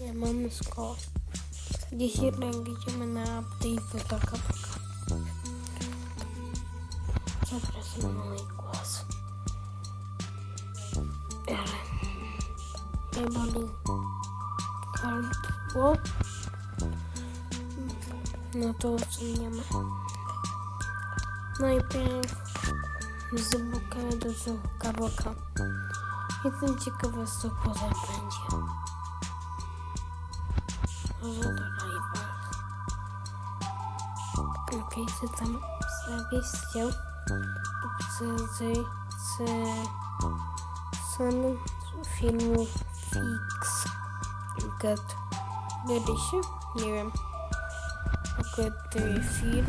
Nie mamy szkoły. Dziś jednak idziemy na tej fotoka poka. Zapraszam na mój głos. Mnie boli gardło. No to oceniamy. Najpierw z boka do żółka boka. Jestem ciekawa, co potem będzie. To. Okej, co tam sobie chciał? Z, z, z, z filmu Fix Get się? Nie wiem. Get film.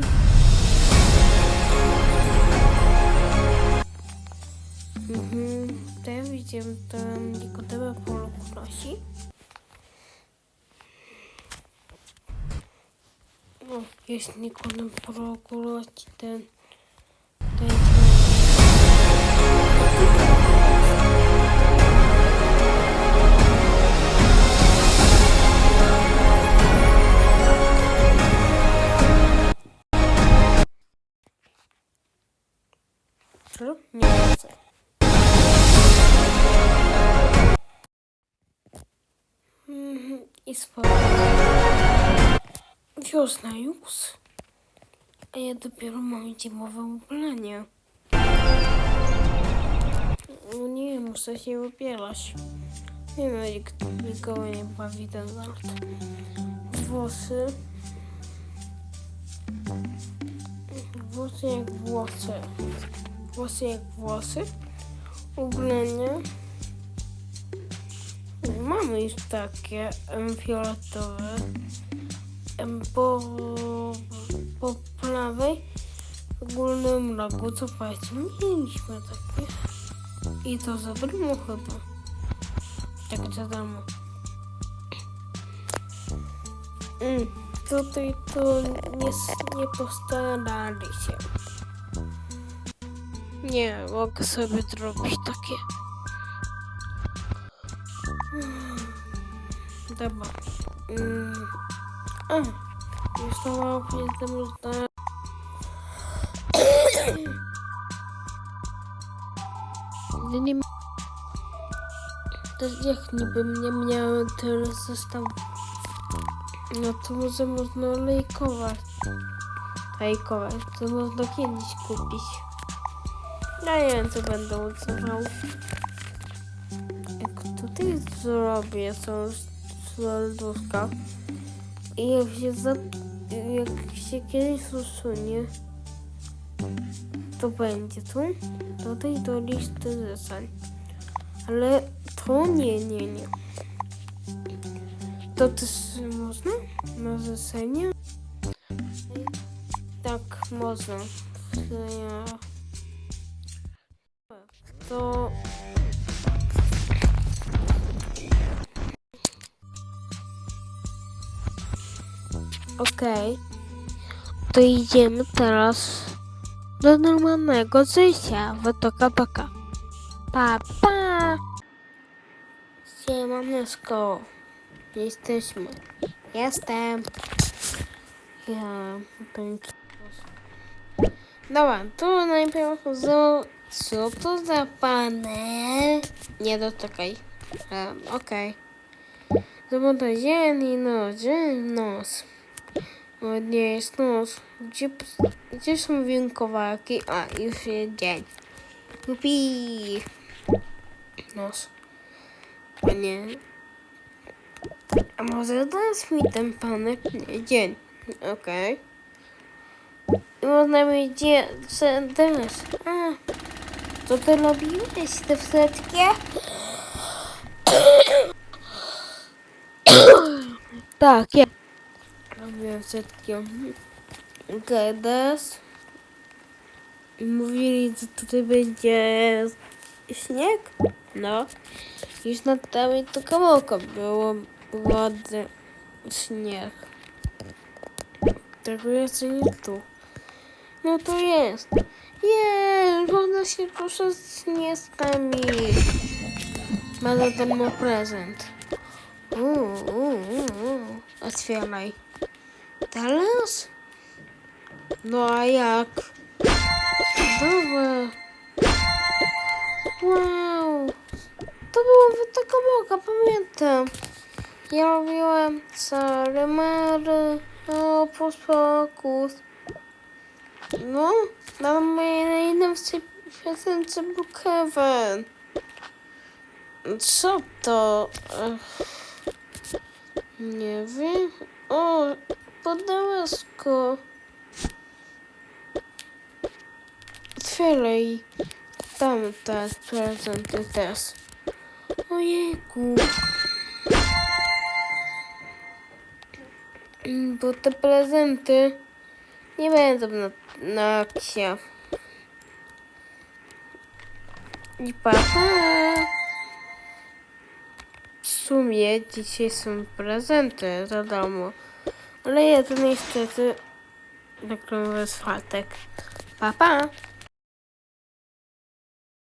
Mhm. Teraz widzimy tam Nikodema Polokulosi. O, jest Nikodem Polokulosi, ten... ten... Co? Nie chcę. Mhm, I. Wiosna już. A ja dopiero mam zimowe ubrania. O nie, muszę się ubierać. Nie jak nikogo nie bawi ten żart. Włosy. Włosy jak włosy. Włosy jak włosy. Ubrania. Mamy już takie fioletowe. Po, po prawej w górnym rogu, co patrzcie, mieliśmy takie. I to za darmo chyba. Tak za darmo. Mm, tutaj to nie, nie postarali się. Nie, mogę sobie zrobić takie. Dobra. Mm. Już to mało pieniędzy można... Nie, nie... Też jak niby mnie miałem tyle zestaw... No to może można lejkować. Lejkować, to można kiedyś kupić. Ja nie wiem, co będę używał. Jak tutaj zrobię tą serduszka i jak się, za, jak się kiedyś usunie, to będzie tu. Tutaj do listy zadań. Ale to nie, nie, nie. To też można na zlecenie? Tak, można. To Okej. To idziemy teraz do normalnego życia. Wytoka paka. Pa, pa. Siemaneczko. Jesteśmy. Jestem. Ja. Dobra, to najpierw za... Co to za panel? Nie doczekaj. Um, Okej. Okay. zieleni nos, zieleni nos. O, nie jest nos. Gdzie, gdzie są winkowarki? A, już jest dzień. Jupi! Nos. Nie. A może teraz mi ten panel? Nie, dzień. Okej. Okay. I można mieć dzie- se- teraz. A, co ty robiłeś? Te wsteczki? tak, ja. Wsteczki. Okej, teraz. Mówili, że tutaj będzie śnieg. No. Już nad nami to kawałka było ładny śnieg. Tego jest nie tu. No to jest. Jest, można się proszę z nieskami. Ma za darmo prezent. Uuu, uuu, uuu. Otwieraj. Teraz? No a jak? Dobra. Wow. To było taka boga, pamiętam. Ja robiłem cary mary, o pospokus. No, na mojej najnowszej piosence był Kevin. Co to? Ech. Nie wiem. O, pudełeczko. Otwieraj. Tam te prezenty też. Ojejku. Bo te prezenty nie będą na, na akcji. I papa. W sumie dzisiaj są prezenty za domu. Ale jeden niestety reklamowy czwartek. Pa, pa.